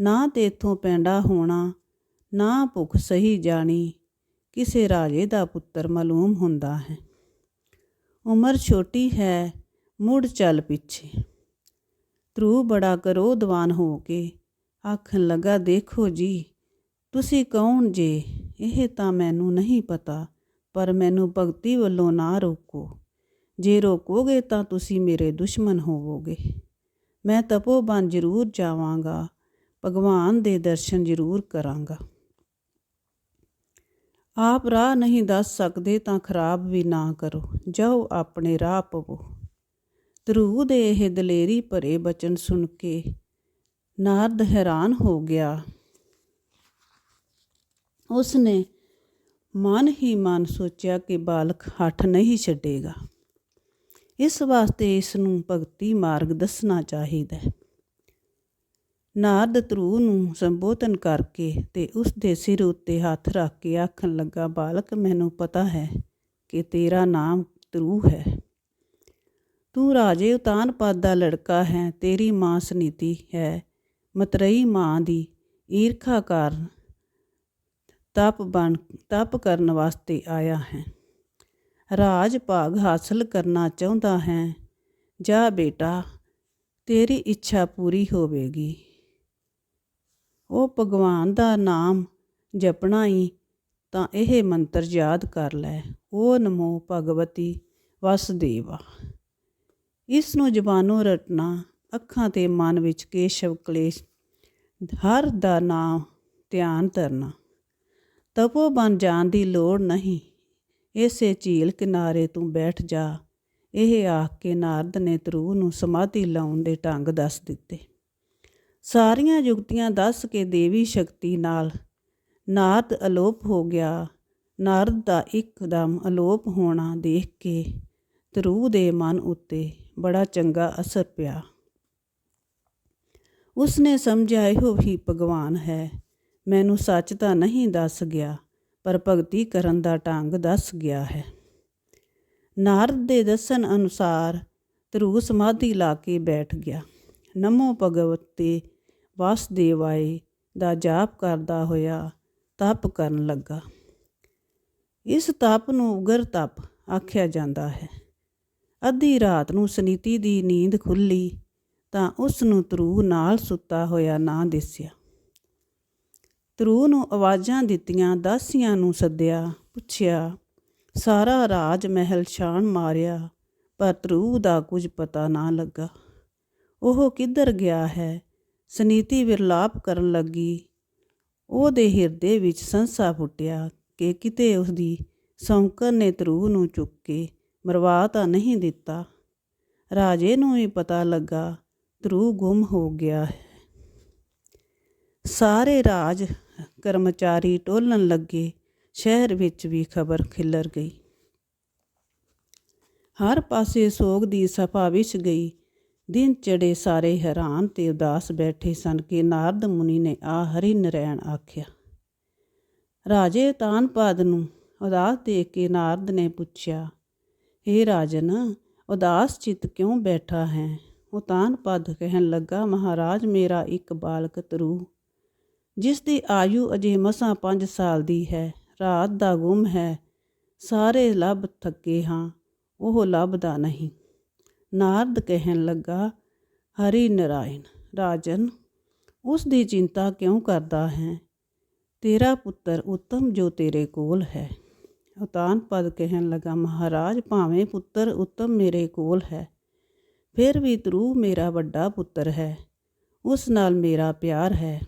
ਨਾ ਤੇ ਇਥੋਂ ਪੈਂਡਾ ਹੋਣਾ, ਨਾ ਭੁੱਖ ਸਹੀ ਜਾਣੀ। ਕਿਸੇ ਰਾਜੇ ਦਾ ਪੁੱਤਰ ਮਾਲੂਮ ਹੁੰਦਾ ਹੈ। ਉਮਰ ਛੋਟੀ ਹੈ, ਮੁੜ ਚੱਲ ਪਿੱਛੇ। ਧਰੂ ਬੜਾ ਕਰੋ ਕਰੋਧਵਾਨ ਹੋ ਕੇ। ਆਖਣ ਲੱਗਾ, ਦੇਖੋ ਜੀ, ਤੁਸੀਂ ਕੌਣ ਜੇ? ਇਹ ਤਾਂ ਮੈਨੂੰ ਨਹੀਂ ਪਤਾ, ਪਰ ਮੈਨੂੰ ਭਗਤੀ ਵੱਲੋਂ ਨਾ ਰੋਕੋ। ਜੇ ਰੋਕੋਗੇ ਤਾਂ ਤੁਸੀਂ ਮੇਰੇ ਦੁਸ਼ਮਣ ਹੋਵੋਗੇ। ਮੈਂ ਤਪੋਬਨ ਜ਼ਰੂਰ ਜਾਵਾਂਗਾ, ਭਗਵਾਨ ਦੇ ਦਰਸ਼ਨ ਜ਼ਰੂਰ ਕਰਾਂਗਾ। ਆਪ ਰਾਹ ਨਹੀਂ ਦੱਸ ਸਕਦੇ ਤਾਂ ਖਰਾਬ ਵੀ ਨਾ ਕਰੋ, ਜਾਓ ਆਪਣੇ ਰਾਹ ਪਵੋ। ਤਰੂ ਦੇ ਇਹ ਦਲੇਰੀ ਭਰੇ ਬਚਨ ਸੁਣ ਕੇ ਨਾਰਦ ਹੈਰਾਨ ਹੋ ਗਿਆ। ਉਸ ਨੇ ਮਨ ਹੀ ਮਨ ਸੋਚਿਆ ਕਿ ਬਾਲਕ ਹੱਠ ਨਹੀਂ ਛੱਡੇਗਾ। ਇਸ ਵਾਸਤੇ ਇਸ ਨੂੰ ਭਗਤੀ ਮਾਰਗ ਦੱਸਣਾ ਚਾਹੀਦਾ ਹੈ। ਨਾਰਦ ਤਰੂ ਨੂੰ ਸੰਬੋਧਨ ਕਰਕੇ ਤੇ ਉਸ ਦੇ ਸਿਰ ਉੱਤੇ ਹੱਥ ਰੱਖ ਕੇ ਆਖਣ ਲੱਗਾ, ਬਾਲਕ, ਮੈਨੂੰ ਪਤਾ ਹੈ ਕਿ ਤੇਰਾ ਨਾਮ ਤਰੂ ਹੈ। ਤੂੰ ਰਾਜੇ ਉਤਾਨਪਦ ਦਾ ਲੜਕਾ ਹੈ, ਤੇਰੀ ਮਾਂ ਸੁਨੀਤੀ ਹੈ। ਮਤਰਈ ਮਾਂ ਦੀ ਈਰਖਾ ਕਾਰਨ ਤਪ ਬਣ, ਤਪ ਕਰਨ ਵਾਸਤੇ ਆਇਆ ਹੈ। ਰਾਜ ਭਾਗ ਹਾਸਲ ਕਰਨਾ ਚਾਹੁੰਦਾ ਹੈ। ਜਾ ਬੇਟਾ, ਤੇਰੀ ਇੱਛਾ ਪੂਰੀ ਹੋਵੇਗੀ। ਉਹ ਭਗਵਾਨ ਦਾ ਨਾਮ ਜਪਣਾ ਹੀ ਤਾਂ ਇਹ ਮੰਤਰ ਯਾਦ ਕਰ ਲੈ। ਓ ਨਮੋ ਭਗਵਤੀ ਵਸਦੇਵਾ। ਇਸ ਨੂੰ ਜ਼ਬਾਨੋਂ ਰਟਣਾ, ਅੱਖਾਂ ਤੇ ਮਨ ਵਿੱਚ ਕੇਸ਼ਵ ਕਲੇਸ਼, ਹਰ ਦਾ ਨਾਮ ਧਿਆਨ ਧਰਨਾ। ਤਪੋ ਬਣ ਜਾਣ ਦੀ ਲੋੜ ਨਹੀਂ, ਇਸੇ ਝੀਲ ਕਿਨਾਰੇ ਤੂੰ ਬੈਠ ਜਾ। ਇਹ ਆਖ ਕੇ ਨਾਰਦ ਨੇ ਤਰੂ ਨੂੰ ਸਮਾਧੀ ਲਾਉਣ ਦੇ ਢੰਗ ਦੱਸ ਦਿੱਤੇ। ਸਾਰੀਆਂ ਯੁਕਤੀਆਂ ਦੱਸ ਕੇ ਦੇਵੀ ਸ਼ਕਤੀ ਨਾਲ ਨਾਰਦ ਅਲੋਪ ਹੋ ਗਿਆ। ਨਾਰਦ ਦਾ ਇੱਕਦਮ ਅਲੋਪ ਹੋਣਾ ਦੇਖ ਕੇ ਤਰੂ ਦੇ ਮਨ ਉੱਤੇ ਬੜਾ ਚੰਗਾ ਅਸਰ ਪਿਆ। ਉਸਨੇ ਸਮਝਿਆ, ਇਹੋ ਹੀ ਭਗਵਾਨ ਹੈ। ਮੈਨੂੰ ਸੱਚ ਤਾਂ ਨਹੀਂ ਦੱਸ ਗਿਆ, ਪਰ ਭਗਤੀ ਕਰਨ ਦਾ ਢੰਗ ਦੱਸ ਗਿਆ ਹੈ। ਨਾਰਦ ਦੇ ਦੱਸਣ ਅਨੁਸਾਰ ਤਰੂ ਸਮਾਧੀ ਲਾ ਕੇ ਬੈਠ ਗਿਆ। ਨਮੋ ਭਗਵਤੇ ਵਾਸਦੇਵਾਏ ਦਾ ਜਾਪ ਕਰਦਾ ਹੋਇਆ ਤਪ ਕਰਨ ਲੱਗਾ। ਇਸ ਤਪ ਨੂੰ ਉਗਰ ਤਪ ਆਖਿਆ ਜਾਂਦਾ ਹੈ। ਅੱਧੀ ਰਾਤ ਨੂੰ ਸੁਨੀਤੀ ਦੀ ਨੀਂਦ ਖੁੱਲੀ ਤਾਂ ਉਸ ਨੂੰ ਤਰੂ ਨਾਲ ਸੁੱਤਾ ਹੋਇਆ ਨਾ ਦਿਸਿਆ। ਤਰੂ ਨੂੰ ਆਵਾਜ਼ਾਂ ਦਿੱਤੀਆਂ, ਦਾਸੀਆਂ ਨੂੰ ਸੱਦਿਆ, ਪੁੱਛਿਆ, ਸਾਰਾ ਰਾਜ ਮਹਿਲ ਛਾਣ ਮਾਰਿਆ, ਪਰ ਤਰੂ ਦਾ ਕੁਝ ਪਤਾ ਨਾ ਲੱਗਾ। ਉਹ ਕਿੱਧਰ ਗਿਆ ਹੈ? ਸੁਨੀਤੀ ਵਿਰਲਾਪ ਕਰਨ ਲੱਗੀ। ਉਹਦੇ ਹਿਰਦੇ ਵਿੱਚ ਸੰਸਾ ਫੁੱਟਿਆ ਕਿ ਕਿਤੇ ਉਸ ਦੀ ਸੌਂਕਰ ਨੇ ਤਰੂ ਨੂੰ ਚੁੱਕ ਕੇ ਮਰਵਾ ਤਾਂ ਨਹੀਂ ਦਿੱਤਾ। ਰਾਜੇ ਨੂੰ ਵੀ ਪਤਾ ਲੱਗਾ ਤਰੂ ਗੁੰਮ ਹੋ ਗਿਆ ਹੈ। ਸਾਰੇ ਰਾਜ ਕਰਮਚਾਰੀ ਟੋਲਣ ਲੱਗੇ, ਸ਼ਹਿਰ ਵਿੱਚ ਵੀ ਖਬਰ ਖਿਲਰ ਗਈ। ਹਰ ਪਾਸੇ ਸੋਗ ਦੀ ਸਫਾ ਵਿਛ ਗਈ। ਦਿਨ ਚੜੇ ਸਾਰੇ ਹੈਰਾਨ ਤੇ ਉਦਾਸ ਬੈਠੇ ਸਨ ਕਿ ਨਾਰਦ ਮੁਨੀ ਨੇ ਆ ਹਰੀ ਨਰੈਣ ਆਖਿਆ। ਰਾਜੇ ਤਾਨਪਾਦ ਨੂੰ ਉਦਾਸ ਦੇਖ ਕੇ ਨਾਰਦ ਨੇ ਪੁੱਛਿਆ हे ਰਾਜਨ, ਉਦਾਸ ਚਿੱਤ ਕਿਉਂ ਬੈਠਾ ਹੈ? ਉਤਾਨ ਤਾਨਪਦ ਕਹਿਣ ਲੱਗਾ, ਮਹਾਰਾਜ, ਮੇਰਾ ਇੱਕ ਬਾਲਕ ਤਰੂ, ਜਿਸ ਦੀ ਆਯੂ ਅਜੇ ਮਸਾਂ 5 ਸਾਲ ਦੀ ਹੈ, ਰਾਤ ਦਾ ਗੁੰਮ ਹੈ, ਸਾਰੇ ਲੱਭ ਥੱਕੇ ਹਾਂ, ਉਹ ਲੱਭਦਾ ਨਹੀਂ। ਨਾਰਦ ਕਹਿਣ ਲੱਗਾ, ਹਰੀ ਨਰਾਇਣ, ਰਾਜਨ, ਉਸ ਦੀ ਚਿੰਤਾ ਕਿਉਂ ਕਰਦਾ ਹੈ? ਤੇਰਾ ਪੁੱਤਰ ਉੱਤਮ ਜੋ ਤੇਰੇ ਕੋਲ ਹੈ। ਉਤਾਨ ਪਦ ਕਹਿਣ ਲੱਗਾ, ਮਹਾਰਾਜ, ਭਾਵੇਂ ਪੁੱਤਰ ਉੱਤਮ ਮੇਰੇ ਕੋਲ ਹੈ, ਫਿਰ ਵੀ ਤਰੂ ਮੇਰਾ ਵੱਡਾ ਪੁੱਤਰ ਹੈ, ਉਸ ਨਾਲ ਮੇਰਾ ਪਿਆਰ ਹੈ।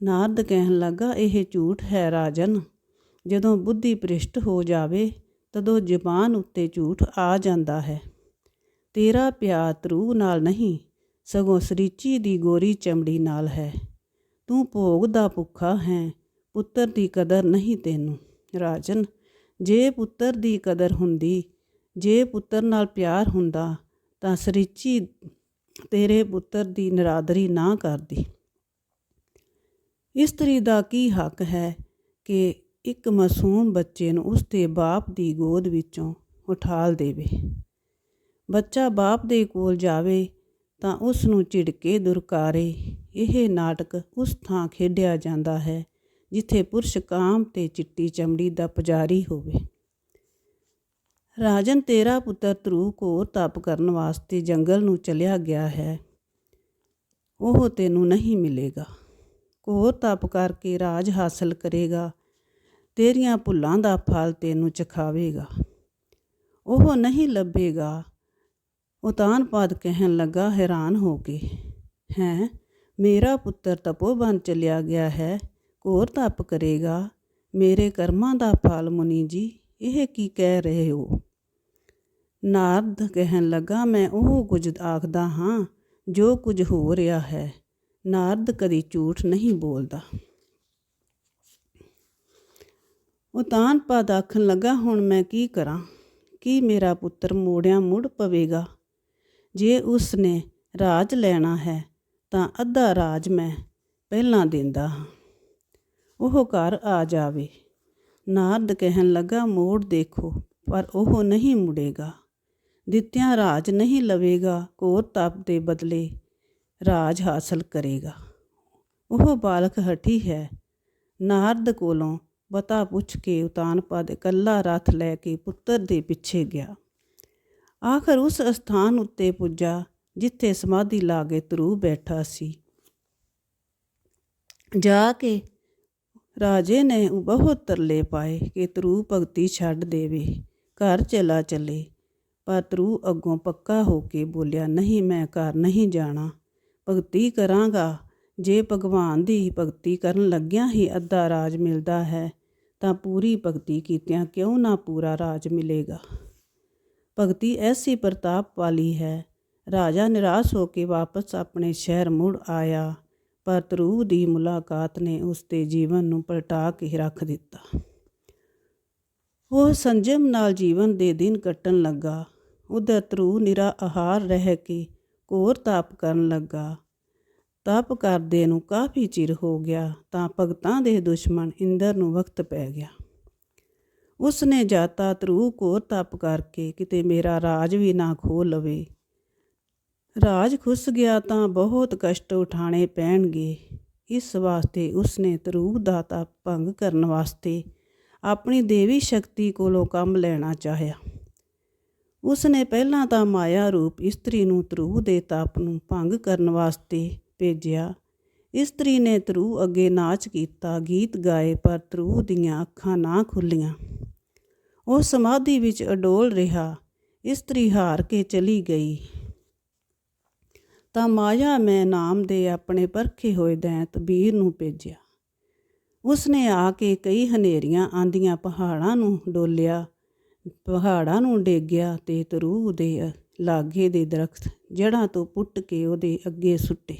ਨਾਰਦ ਕਹਿਣ ਲੱਗਾ, ਇਹ ਝੂਠ ਹੈ ਰਾਜਨ, ਜਦੋਂ ਬੁੱਧੀ ਪ੍ਰਿਸ਼ਟ ਹੋ ਜਾਵੇ, ਤਦੋਂ ਜ਼ੁਬਾਨ ਉੱਤੇ ਝੂਠ ਆ ਜਾਂਦਾ ਹੈ। ਤੇਰਾ ਪਿਆਰ ਤਰੂ ਨਾਲ ਨਹੀਂ, ਸਗੋਂ ਸਰੀਚੀ ਦੀ ਗੋਰੀ ਚਮੜੀ ਨਾਲ ਹੈ। ਤੂੰ ਭੋਗ ਦਾ ਭੁੱਖਾ ਹੈ, ਪੁੱਤਰ ਦੀ ਕਦਰ ਨਹੀਂ ਤੈਨੂੰ। ਰਾਜਨ, ਜੇ ਪੁੱਤਰ ਦੀ ਕਦਰ ਹੁੰਦੀ, ਜੇ ਪੁੱਤਰ ਨਾਲ ਪਿਆਰ ਹੁੰਦਾ, ਤਾਂ ਸਰੀਚੀ ਤੇਰੇ ਪੁੱਤਰ ਦੀ ਨਰਾਦਰੀ ਨਾ ਕਰਦੀ। ਇਸਤਰੀ ਦਾ ਕੀ ਹੱਕ ਹੈ ਕਿ ਇੱਕ ਮਾਸੂਮ ਬੱਚੇ ਨੂੰ ਉਸ ਦੇ ਬਾਪ ਦੀ ਗੋਦ ਵਿੱਚੋਂ ਉਠਾਲ ਦੇਵੇ? ਬੱਚਾ ਬਾਪ ਦੇ ਕੋਲ ਜਾਵੇ, ਤਾਂ ਉਸ ਨੂੰ ਝਿੜਕੇ ਦੁਰਕਾਰੇ, ਇਹ ਨਾਟਕ ਉਸ ਥਾਂ ਖੇਡਿਆ ਜਾਂਦਾ ਹੈ ਜਿੱਥੇ ਪੁਰਸ਼ ਕਾਮ ਤੇ ਚਿੱਟੀ ਚਮੜੀ ਦਾ ਪੁਜਾਰੀ ਹੋਵੇ। ਰਾਜਨ ਤੇਰਾ ਪੁੱਤਰ ਧਰੂ ਕੋ ਤਪ ਕਰਨ ਵਾਸਤੇ ਜੰਗਲ ਨੂੰ ਚਲਿਆ ਗਿਆ ਹੈ। ਉਹ ਤੈਨੂੰ ਨਹੀਂ ਮਿਲੇਗਾ। ਘੋਰ ਤਪ ਕਰਕੇ ਰਾਜ ਹਾਸਲ ਕਰੇਗਾ। ਤੇਰੀਆਂ ਭੁੱਲਾਂ ਦਾ ਫਲ ਤੈਨੂੰ ਚਖਾਵੇਗਾ। ਉਹ ਨਹੀਂ ਲੱਭੇਗਾ। ਉਤਾਨਪਾਦ ਕਹਿਣ ਲੱਗਾ ਹੈਰਾਨ ਹੋ ਕੇ, ਹੈ, ਮੇਰਾ ਪੁੱਤਰ ਤਪੋਬਨ ਚਲਿਆ ਗਿਆ ਹੈ। ਘੋਰ ਤਪ ਕਰੇਗਾ। ਮੇਰੇ ਕਰਮਾਂ ਦਾ ਫਲ ਮੁਨੀ ਜੀ, ਇਹ ਕੀ ਕਹਿ ਰਹੇ ਹੋ? ਨਾਰਦ ਕਹਿਣ ਲੱਗਾ, ਮੈਂ ਉਹ ਕੁਝ ਆਖਦਾ ਹਾਂ, ਜੋ ਕੁਝ ਹੋ ਰਿਹਾ ਹੈ। ਨਾਰਦ ਕਦੀ ਝੂਠ ਨਹੀਂ ਬੋਲਦਾ। ਉਹ ਤਾਨਪਾਦ ਆਖਣ ਲੱਗਾ, ਹੁਣ ਮੈਂ ਕੀ ਕਰਾਂ? ਕੀ ਮੇਰਾ ਪੁੱਤਰ ਮੋੜਿਆਂ ਮੁੜ ਪਵੇਗਾ? ਜੇ ਉਸ ਨੇ ਰਾਜ ਲੈਣਾ ਹੈ, ਤਾਂ ਅੱਧਾ ਰਾਜ ਮੈਂ ਪਹਿਲਾਂ ਦਿੰਦਾ ਹਾਂ। ਉਹ ਘਰ ਆ ਜਾਵੇ। ਨਾਰਦ ਕਹਿਣ ਲੱਗਾ, ਮੋੜ ਦੇਖੋ, ਪਰ ਉਹ ਨਹੀਂ ਮੁੜੇਗਾ। ਦਿੱਤਿਆਂ ਰਾਜ ਨਹੀਂ ਲਵੇਗਾ ਕੋਰ ਤਪ ਦੇ ਬਦਲੇ ਰਾਜ ਹਾਸਲ ਕਰੇਗਾ। ਉਹ ਬਾਲਕ ਹਠੀ ਹੈ। ਨਾਰਦ ਕੋਲੋਂ ਬਤਾ ਪੁੱਛ ਕੇ ਉਤਾਨਪਦ ਇਕੱਲਾ ਰਥ ਲੈ ਕੇ ਪੁੱਤਰ ਦੇ ਪਿੱਛੇ ਗਿਆ। ਆਖਰ ਉਸ ਸਥਾਨ ਉੱਤੇ ਪੁੱਜਾ, ਜਿੱਥੇ ਸਮਾਧੀ ਲਾਗੇ ਤਰੂ ਬੈਠਾ ਸੀ। ਜਾ ਕੇ ਰਾਜੇ ਨੇ ਬਹੁਤ ਤਰਲੇ ਪਾਏ ਕਿ ਤਰੂ ਭਗਤੀ ਛੱਡ ਦੇਵੇ, ਘਰ ਚਲਾ ਚੱਲੇ। ਪਰ ਤਰੂ ਅੱਗੋਂ ਪੱਕਾ ਹੋ ਕੇ ਬੋਲਿਆ, ਨਹੀਂ, ਮੈਂ ਘਰ ਨਹੀਂ ਜਾਣਾ। ਭਗਤੀ ਕਰਾਂਗਾ। ਜੇ ਭਗਵਾਨ ਦੀ ਭਗਤੀ ਕਰਨ ਲੱਗਿਆਂ ਹੀ ਅੱਧਾ ਰਾਜ ਮਿਲਦਾ ਹੈ, ਤਾਂ ਪੂਰੀ ਭਗਤੀ ਕੀਤਿਆਂ ਕਿਉਂ ਨਾ ਪੂਰਾ ਰਾਜ ਮਿਲੇਗਾ? ਭਗਤੀ ਐਸੀ ਪ੍ਰਤਾਪ ਵਾਲੀ ਹੈ। ਰਾਜਾ ਨਿਰਾਸ਼ ਹੋ ਕੇ ਵਾਪਸ ਆਪਣੇ ਸ਼ਹਿਰ ਮੁੜ ਆਇਆ। ਪਰ ਤਰੂ ਦੀ ਮੁਲਾਕਾਤ ਨੇ ਉਸ ਦੇ ਜੀਵਨ ਨੂੰ ਪਲਟਾ ਕੇ ਰੱਖ ਦਿੱਤਾ। ਉਹ ਸੰਜਮ ਨਾਲ ਜੀਵਨ ਦੇ ਦਿਨ ਕੱਟਣ ਲੱਗਾ। ਉਧਰ ਤਰੂ ਨਿਰਾ ਆਹਾਰ ਰਹਿ ਕੇ ਕੋਰ ਤਾਪ ਕਰਨ ਲੱਗਾ। ਤਪ ਕਰਦੇ ਨੂੰ ਕਾਫੀ ਚਿਰ ਹੋ ਗਿਆ, ਤਾਂ ਭਗਤਾਂ ਦੇ ਦੁਸ਼ਮਣ ਇੰਦਰ ਨੂੰ ਵਕਤ ਪੈ ਗਿਆ। ਉਸ ਨੇ ਜਾਤਾ ਤਰੂ ਕੋਰ ਤਪ ਕਰਕੇ ਕਿਤੇ ਮੇਰਾ ਰਾਜ ਵੀ ਨਾ ਖੋ ਲਵੇ। ਰਾਜ ਖੁੱਸ ਗਿਆ ਤਾਂ ਬਹੁਤ ਕਸ਼ਟ ਉਠਾਣੇ ਪੈਣਗੇ। ਇਸ ਵਾਸਤੇ ਉਸਨੇ ਤਰੂਹ ਦਾ ਤਪ ਭੰਗ ਕਰਨ ਵਾਸਤੇ ਆਪਣੀ ਦੇਵੀ ਸ਼ਕਤੀ ਕੋਲੋਂ ਕੰਮ ਲੈਣਾ ਚਾਹਿਆ। ਉਸਨੇ ਪਹਿਲਾਂ ਤਾਂ ਮਾਇਆ ਰੂਪ ਇਸਤਰੀ ਨੂੰ ਤਰੂਹ ਦੇ ਤਪ ਨੂੰ ਭੰਗ ਕਰਨ ਵਾਸਤੇ ਭੇਜਿਆ। ਇਸਤਰੀ ਨੇ ਤਰੂਹ ਅੱਗੇ ਨਾਚ ਕੀਤਾ, ਗੀਤ ਗਾਏ, ਪਰ ਤਰੂਹ ਦੀਆਂ ਅੱਖਾਂ ਨਾ ਖੁੱਲੀਆਂ। ਉਹ ਸਮਾਧੀ ਵਿੱਚ ਅਡੋਲ ਰਿਹਾ। ਇਸਤਰੀ ਹਾਰ ਕੇ ਚਲੀ ਗਈ। ਤਾਂ ਮਾਇਆ ਮੈਂ ਨਾਮ ਦੇ ਆਪਣੇ ਪਰਖੇ ਹੋਏ ਦੈਂਤ ਵੀਰ ਨੂੰ ਭੇਜਿਆ। ਉਸਨੇ ਆ ਕੇ ਕਈ ਹਨੇਰੀਆਂ ਆਂਦੀਆਂ ਪਹਾੜਾਂ ਨੂੰ ਡੋਲਿਆ, ਪਹਾੜਾਂ ਨੂੰ ਡੇਗਿਆ ਤੇ ਤਰੂ ਦੇ ਲਾਗੇ ਦੇ ਦਰਖਤ ਜੜਾਂ ਤੋਂ ਪੁੱਟ ਕੇ ਉਹਦੇ ਅੱਗੇ ਸੁੱਟੇ।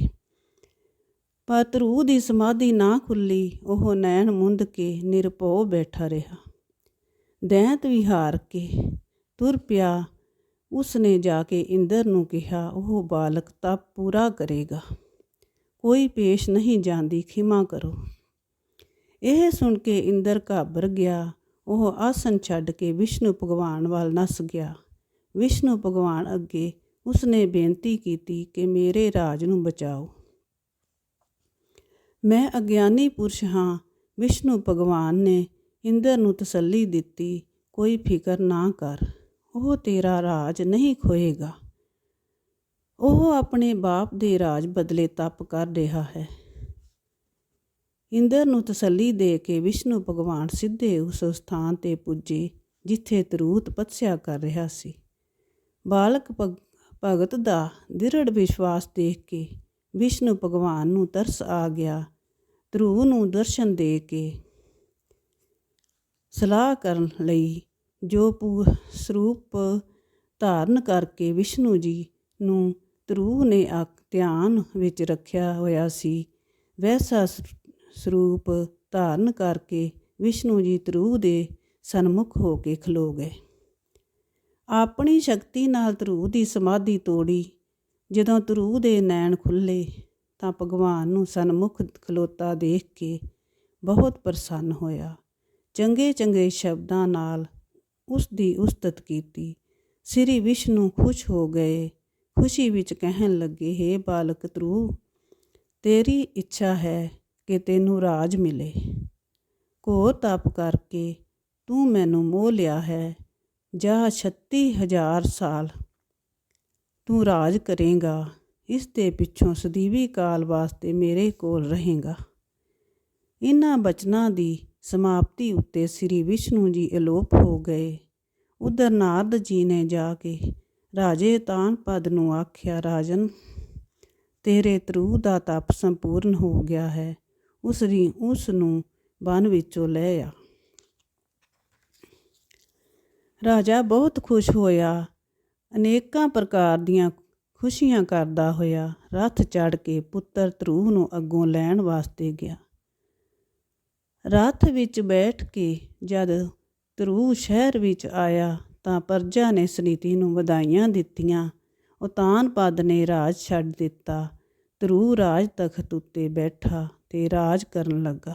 ਪਰ ਤਰੂ ਦੀ ਸਮਾਧੀ ਨਾ ਖੁੱਲੀ, ਉਹ ਨੈਣ ਮੁੰਦ ਕੇ ਨਿਰਭਉ ਬੈਠਾ ਰਿਹਾ। ਦੈਂਤ ਵਿਹਾਰ ਕੇ ਤੁਰ ਪਿਆ ਉਸਨੇ ਜਾ ਕੇ ਇੰਦਰ ਨੂੰ ਕਿਹਾ, ਉਹ ਬਾਲਕ ਤਪ ਪੂਰਾ ਕਰੇਗਾ। ਕੋਈ ਪੇਸ਼ ਨਹੀਂ ਜਾਂਦੀ, ਖਿਮਾ ਕਰੋ। ਇਹ ਸੁਣ ਕੇ ਇੰਦਰ ਘਾਬਰ ਗਿਆ। ਉਹ ਆਸਨ ਛੱਡ ਕੇ ਵਿਸ਼ਨੂੰ ਭਗਵਾਨ ਵੱਲ ਨਸ ਗਿਆ। ਵਿਸ਼ਨੂੰ ਭਗਵਾਨ ਅੱਗੇ ਉਸਨੇ ਬੇਨਤੀ ਕੀਤੀ ਕਿ ਮੇਰੇ ਰਾਜ ਨੂੰ ਬਚਾਓ। ਮੈਂ ਅਗਿਆਨੀ ਪੁਰਸ਼ ਹਾਂ। ਵਿਸ਼ਨੂੰ ਭਗਵਾਨ ਨੇ ਇੰਦਰ ਨੂੰ ਤਸੱਲੀ ਦਿੱਤੀ। ਕੋਈ ਫਿਕਰ ਨਾ ਕਰ। ਉਹ ਤੇਰਾ ਰਾਜ ਨਹੀਂ ਖੋਏਗਾ। ਉਹ ਆਪਣੇ ਬਾਪ ਦੇ ਰਾਜ ਬਦਲੇ ਤਪ ਕਰ ਰਿਹਾ ਹੈ। ਇੰਦਰ ਨੂੰ ਤਸੱਲੀ ਦੇ ਕੇ ਵਿਸ਼ਨੂੰ ਭਗਵਾਨ ਸਿੱਧੇ ਉਸ ਸਥਾਨ ਤੇ ਪੁੱਜੇ, ਜਿੱਥੇ ਤਰੂਤ ਤਪੱਸਿਆ ਕਰ ਰਿਹਾ ਸੀ। ਬਾਲਕ ਭਗਤ ਦਾ ਦ੍ਰਿੜ ਵਿਸ਼ਵਾਸ ਦੇਖ ਕੇ ਵਿਸ਼ਨੂੰ ਭਗਵਾਨ ਨੂੰ ਤਰਸ ਆ ਗਿਆ। ਧਰੂ ਨੂੰ ਦਰਸ਼ਨ ਦੇ ਕੇ ਸਲਾਹ ਕਰਨ ਲਈ ਜੋ ਪੂ ਸਰੂਪ ਧਾਰਨ ਕਰਕੇ ਵਿਸ਼ਨੂੰ ਜੀ ਨੂੰ ਧਰੂ ਨੇ ਆ ਧਿਆਨ ਵਿੱਚ ਰੱਖਿਆ ਹੋਇਆ ਸੀ ਵੈਸਾ ਸਰੂਪ ਧਾਰਨ ਕਰਕੇ ਵਿਸ਼ਨੂੰ ਜੀ ਧਰੂ ਦੇ ਸਨਮੁਖ ਹੋ ਕੇ ਖਲੋ ਗਏ। ਆਪਣੀ ਸ਼ਕਤੀ ਨਾਲ ਧਰੂ ਦੀ ਸਮਾਧੀ ਤੋੜੀ। ਜਦੋਂ ਧਰੂ ਦੇ ਨੈਣ ਖੁੱਲੇ ਤਾਂ ਭਗਵਾਨ ਨੂੰ ਸਨਮੁਖ ਖਲੋਤਾ ਦੇਖ ਕੇ ਬਹੁਤ ਪ੍ਰਸੰਨ ਹੋਇਆ। ਚੰਗੇ ਚੰਗੇ ਸ਼ਬਦਾਂ ਨਾਲ ਉਸ ਦੀ ਉਸਤਤ ਕੀਤੀ। ਸ੍ਰੀ ਵਿਸ਼ਨੂੰ ਖੁਸ਼ ਹੋ ਗਏ। ਖੁਸ਼ੀ ਵਿੱਚ ਕਹਿਣ ਲੱਗੇ हे ਬਾਲਕ ਤਰੂ ਤੇਰੀ ਇੱਛਾ ਹੈ ਕਿ ਤੈਨੂੰ ਰਾਜ ਮਿਲੇ। ਘੋਰ ਤਪ ਕਰਕੇ ਤੂੰ ਮੈਨੂੰ ਮੋਹ ਲਿਆ ਹੈ। ਜਾ 36000 ਸਾਲ ਤੂੰ ਰਾਜ ਕਰੇਗਾ। ਇਸ ਦੇ ਪਿੱਛੋਂ ਸਦੀਵੀ ਕਾਲ ਵਾਸਤੇ ਮੇਰੇ ਕੋਲ ਰਹੇਗਾ। ਇਹਨਾਂ ਬਚਨਾਂ ਦੀ ਸਮਾਪਤੀ ਉੱਤੇ ਸ੍ਰੀ ਵਿਸ਼ਨੂੰ ਜੀ ਅਲੋਪ ਹੋ ਗਏ। ਉਧਰ ਨਾਰਦ ਜੀ ਨੇ ਜਾ ਕੇ, ਰਾਜੇ ਤਾਨ ਪਦ ਨੂੰ ਆਖਿਆ, ਰਾਜਨ, ਤੇਰੇ ਤਰੂ ਦਾ ਤਪ ਸੰਪੂਰਨ ਹੋ ਗਿਆ ਹੈ। ਉਸ ਦੀ, ਉਸ ਨੂੰ ਬਨ ਵਿੱਚੋਂ ਲੈ ਆ। ਰਾਜਾ ਬਹੁਤ ਖੁਸ਼ ਹੋਇਆ। ਅਨੇਕਾਂ ਪ੍ਰਕਾਰ ਦੀਆਂ ਖੁਸ਼ੀਆਂ ਕਰਦਾ ਹੋਇਆ, ਰੱਥ ਚੜ ਕੇ ਪੁੱਤਰ ਧਰੂਹ ਨੂੰ ਅੱਗੋਂ ਲੈਣ ਵਾਸਤੇ ਗਿਆ। ਰੱਥ ਵਿੱਚ ਬੈਠ ਕੇ ਜਦ ਧਰੂਹ ਸ਼ਹਿਰ ਵਿੱਚ ਆਇਆ ਤਾਂ ਪਰਜਾ ਨੇ ਸੁਨੀਤੀ ਨੂੰ ਵਧਾਈਆਂ ਦਿੱਤੀਆਂ। ਉਤਾਨ ਪਦ ਨੇ ਰਾਜ ਛੱਡ ਦਿੱਤਾ। ਧਰੂ ਰਾਜ ਤਖਤ ਉੱਤੇ ਬੈਠਾ ਤੇ ਰਾਜ ਕਰਨ ਲੱਗਾ।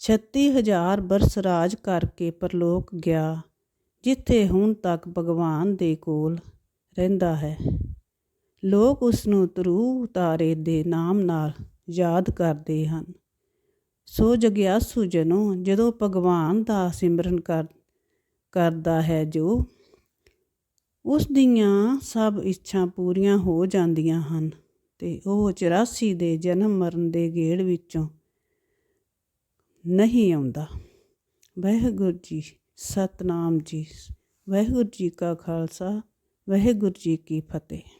36000 ਬਰਸ ਰਾਜ ਕਰਕੇ ਪਰਲੋਕ ਗਿਆ, ਜਿੱਥੇ ਹੁਣ ਤੱਕ ਭਗਵਾਨ ਦੇ ਕੋਲ ਰਹਿੰਦਾ ਹੈ। ਲੋਕ ਉਸ ਨੂੰ ਤਰੂ ਤਾਰੇ ਦੇ ਨਾਮ ਨਾਲ ਯਾਦ ਕਰਦੇ ਹਨ। ਸੋ ਜਗਿਆਸੂ ਜਨੋ ਜਦੋਂ ਭਗਵਾਨ ਦਾ ਸਿਮਰਨ ਕਰ, ਕਰਦਾ ਹੈ ਜੋ, ਉਸ ਦੀਆਂ ਸਭ ਇੱਛਾ ਪੂਰੀਆਂ ਹੋ ਜਾਂਦੀਆਂ ਹਨ ਤੇ ਉਹ 84 ਦੇ ਜਨਮ ਮਰਨ ਦੇ ਗੇੜ ਵਿੱਚੋਂ ਨਹੀਂ ਆਉਂਦਾ। ਵਾਹਿਗੁਰੂ ਜੀ ਸਤਨਾਮ ਜੀ, ਵਾਹਿਗੁਰੂ ਜੀ ਕਾ ਖਾਲਸਾ, ਵਾਹਿਗੁਰੂ ਜੀ ਕੀ ਫਤਿਹ।